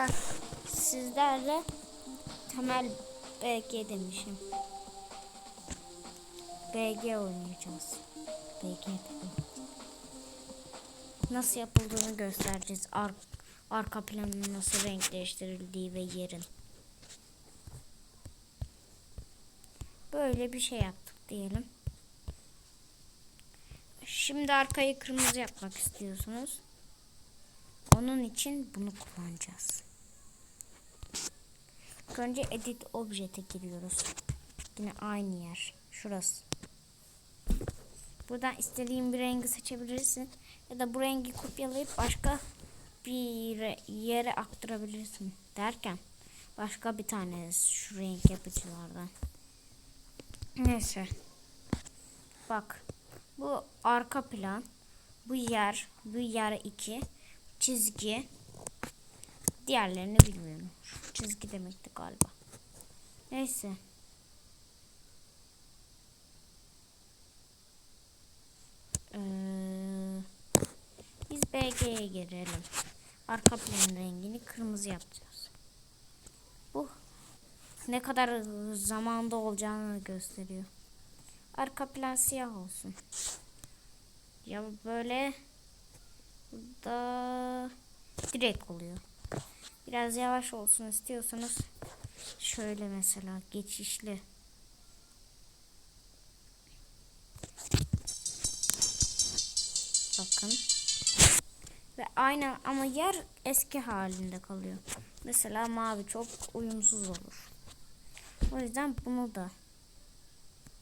da sizlerle temel BG demişim. BG oynayacağız. BG. Nasıl yapıldığını göstereceğiz. Ar arka planın nasıl renk değiştirildiği ve yerin. Böyle bir şey yaptık diyelim. Şimdi arkayı kırmızı yapmak istiyorsunuz. Onun için bunu kullanacağız. Önce edit objete giriyoruz. Yine aynı yer. Şurası. Buradan istediğin bir rengi seçebilirsin. Ya da bu rengi kopyalayıp başka bir yere aktarabilirsin. Derken başka bir tane şu renk yapıcılardan. Neyse. Bak. Bu arka plan. Bu yer. Bu yer 2. Çizgi. Diğerlerini bilmiyorum. Şu çizgi demekti galiba. Neyse. Ee, biz BG'ye girelim. Arka plan rengini kırmızı yapacağız. Bu ne kadar zamanda olacağını gösteriyor. Arka plan siyah olsun. Ya böyle burada direkt oluyor. Biraz yavaş olsun istiyorsanız şöyle mesela geçişli bakın ve aynı ama yer eski halinde kalıyor. Mesela mavi çok uyumsuz olur. O yüzden bunu da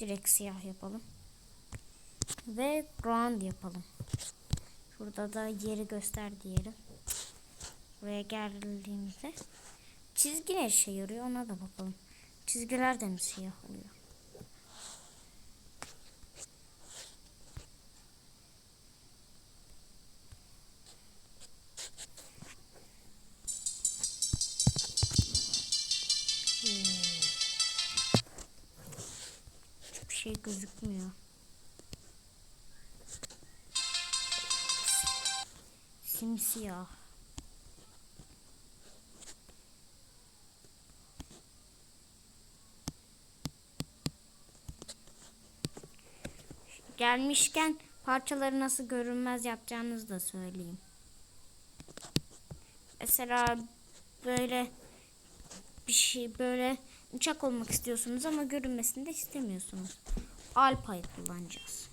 direkt siyah yapalım. Ve ground yapalım. Şurada da yeri göster diyelim. Buraya geldiğimizde çizgi ne işe yarıyor ona da bakalım. Çizgiler de mi siyah oluyor? Hiçbir şey gözükmüyor. Simsiyah. Gelmişken parçaları nasıl görünmez yapacağınızı da söyleyeyim. Mesela böyle bir şey böyle uçak olmak istiyorsunuz ama görünmesini de istemiyorsunuz. Alpa'yı kullanacağız.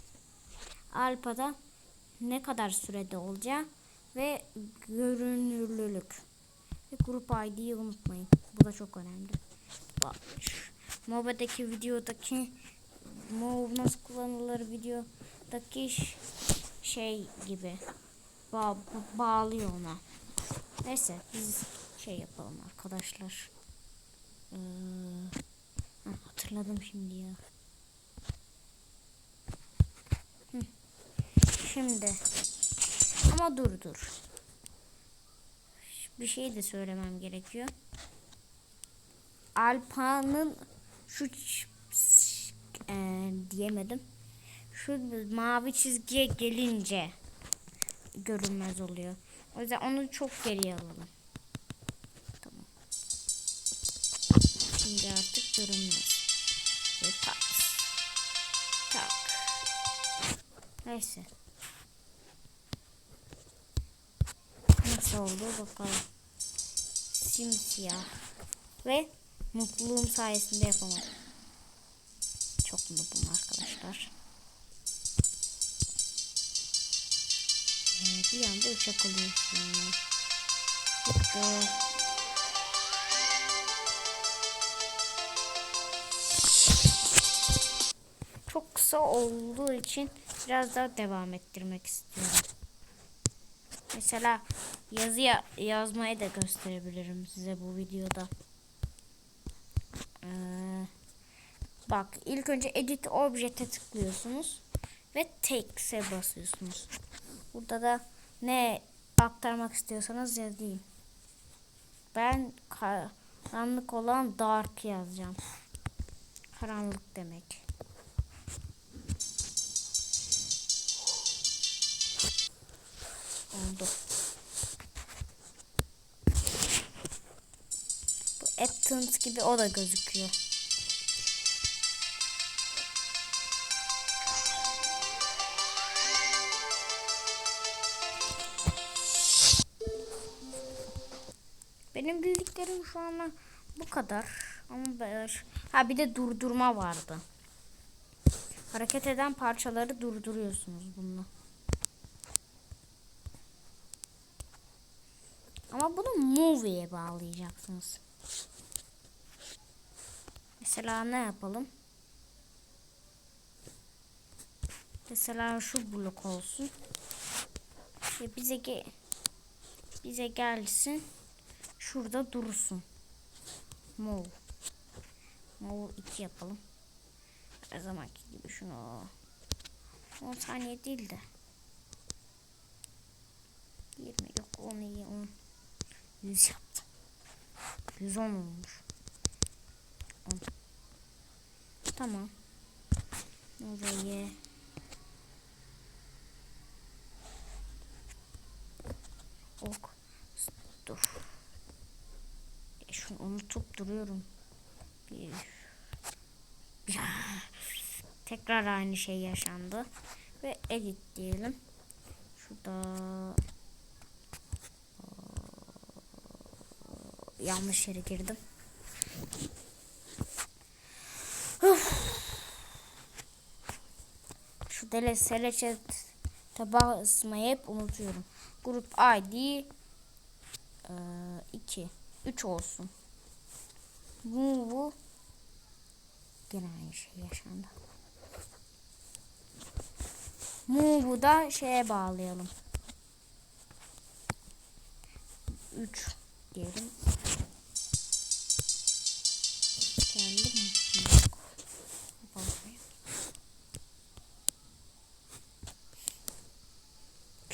Alpa'da ne kadar sürede olacağı ve görünürlülük. Ve grup ID'yi unutmayın. Bu da çok önemli. Bak, MOBA'daki videodaki Move nasıl kullanılır videodaki şey gibi ba bağlıyor ona. Neyse biz şey yapalım arkadaşlar. Ee, hatırladım şimdi ya. Şimdi ama dur dur. Bir şey de söylemem gerekiyor. Alpa'nın şu e, diyemedim. Şu mavi çizgiye gelince görünmez oluyor. O yüzden onu çok geriye alalım. Tamam. Şimdi artık görünmez. Ve tak. Tak. Neyse. Nasıl oldu bakalım. Simsiyah. Ve mutluluğum sayesinde yapamadım. Çok mutluyum arkadaşlar. Ee, bir anda uçak oluyorsun. Bitti. Çok kısa olduğu için biraz daha devam ettirmek istiyorum. Mesela yazı ya yazmayı da gösterebilirim size bu videoda. Ee, bak ilk önce edit objete tıklıyorsunuz ve text'e basıyorsunuz. Burada da ne aktarmak istiyorsanız yazayım. Ben karanlık olan dark yazacağım. Karanlık demek. Oldu. Aptons gibi o da gözüküyor. Benim bildiklerim şu anda bu kadar. Ama ben- ha bir de durdurma vardı. Hareket eden parçaları durduruyorsunuz bununla. Ama bunu movie'ye bağlayacaksınız. Mesela ne yapalım? Mesela şu blok olsun. Ve bize ge bize gelsin. Şurada dursun. Move. Move 2 yapalım. Her zamanki gibi şunu. 10 saniye değil de. 20 yok 10 iyi 10 100 yaptım. 110 olmuş. 10 tamam. Orayı. Ok dur E, şunu unutup duruyorum Tekrar aynı şey yaşandı. Ve edit diyelim. Şurada yanlış yere girdim. Şu dele seleçe tabağı ısmayı hep unutuyorum. Grup ID 2 3 olsun. Bu bu Gene aynı şey yaşandı. Move'u da şeye bağlayalım. 3 diyelim. Geldi mi?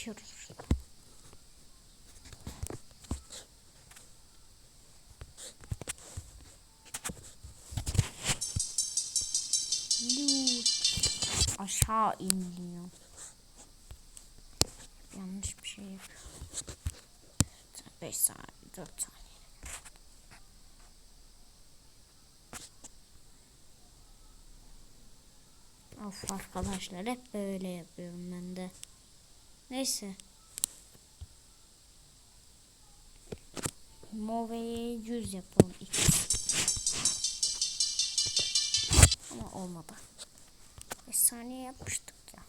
Yok. Aşağı iniyor. Yanlış bir şey yapıyor. 5 saniye, 4 saniye. Of arkadaşlar hep böyle yapıyorum ben de. Neyse. Move'yi 100 yapalım. 2. Ama olmadı. 5 saniye yapmıştık ya.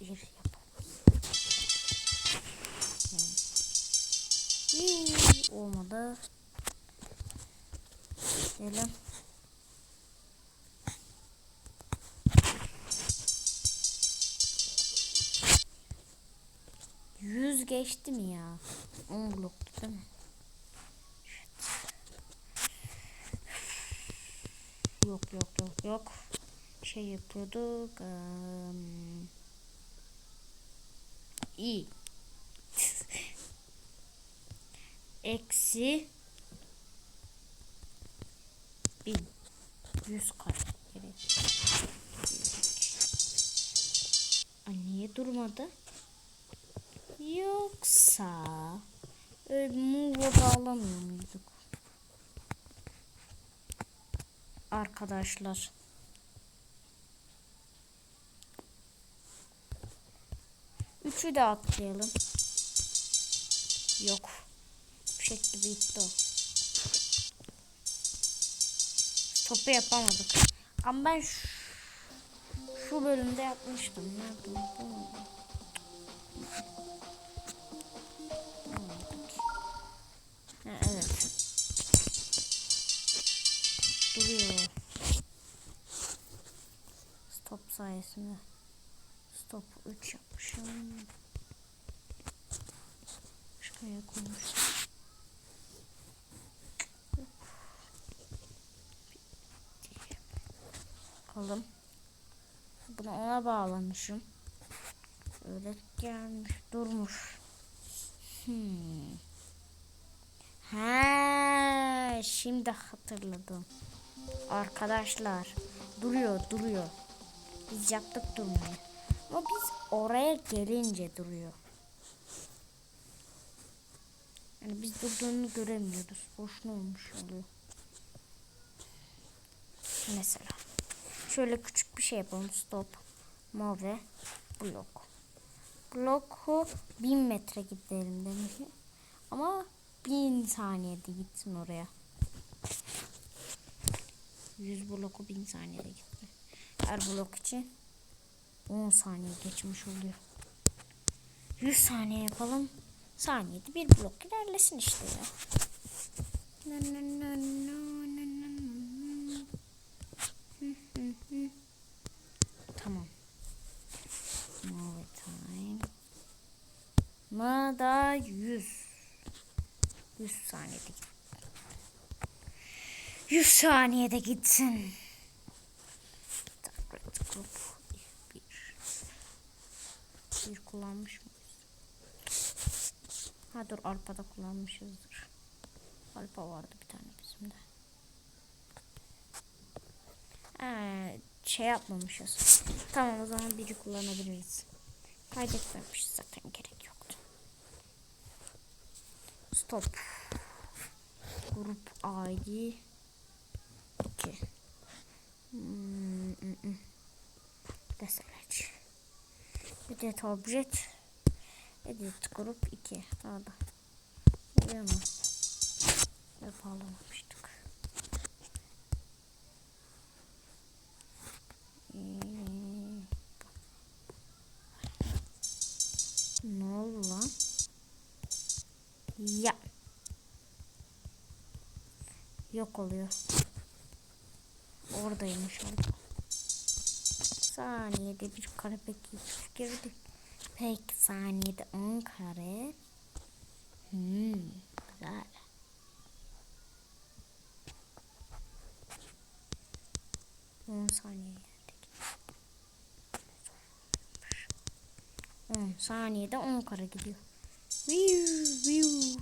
Bir yapalım. Hmm. Olmadı. Diyelim. Yüz geçti mi ya? 10 bloktu değil mi? Yok yok yok yok. Şey yapıyorduk. Um, i eksi bin yüz karakteri. Ay niye durmadı? Yoksa öyle move'a bağlamıyor muyduk? Arkadaşlar. Üçü de atlayalım. Yok. Fişek gibi gitti o. Topu yapamadık. Ama ben şu, şu bölümde yapmıştım. Nerede? Evet. Duruyor. Stop sayesinde. Stop 3 yapmışım. Şuraya koymuştum. Bakalım. Bunu ona bağlamışım. Öyle gelmiş durmuş. Hmm. Ha, şimdi hatırladım. Arkadaşlar duruyor duruyor. Biz yaptık durmayı. Ama biz oraya gelince duruyor. Yani biz durduğunu göremiyoruz. Boşuna olmuş oluyor. Mesela. Şöyle küçük bir şey yapalım. Stop. Move. Blok. Bloku 1000 metre gidelim demiş. Ama 1000 saniyede gitsin oraya. 100 bloku 1000 saniyede gitti. Her blok için 10 saniye geçmiş oluyor. 100 saniye yapalım. Saniyede bir blok ilerlesin işte ya. Tamam. Move time. Ma da 100. 100 saniyede git. 100 saniyede gitsin. Bir. Bir kullanmış mıyız? Ha dur Alpa'da kullanmışızdır. Alpa vardı bir tane bizim de. Ee, şey yapmamışız. Tamam o zaman biri kullanabiliriz. Kaydetmemişiz zaten gerek yoktu. Stop. Grup ID 2. Hmm, mm, mm. Deselect. Edit object. Edit grup 2. Daha da. Oluyor mu? Yapalamamıştık. Hmm. Ne oldu lan? Ya. Yok oluyor. Oradaymış orada. Saniyede bir kare peki girdi. Peki saniyede 10 kare. Hmm, güzel. On saniye geldik. 10 saniyede 10 kare gidiyor. Viu, viu.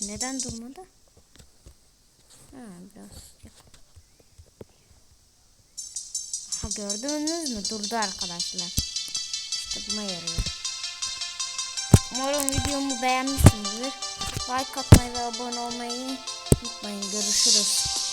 Neden durmadı? Ha, biraz yakın. Ha gördünüz mü? Durdu arkadaşlar. İşte buna yarıyor. Umarım videomu beğenmişsinizdir. Like atmayı ve abone olmayı unutmayın. Görüşürüz.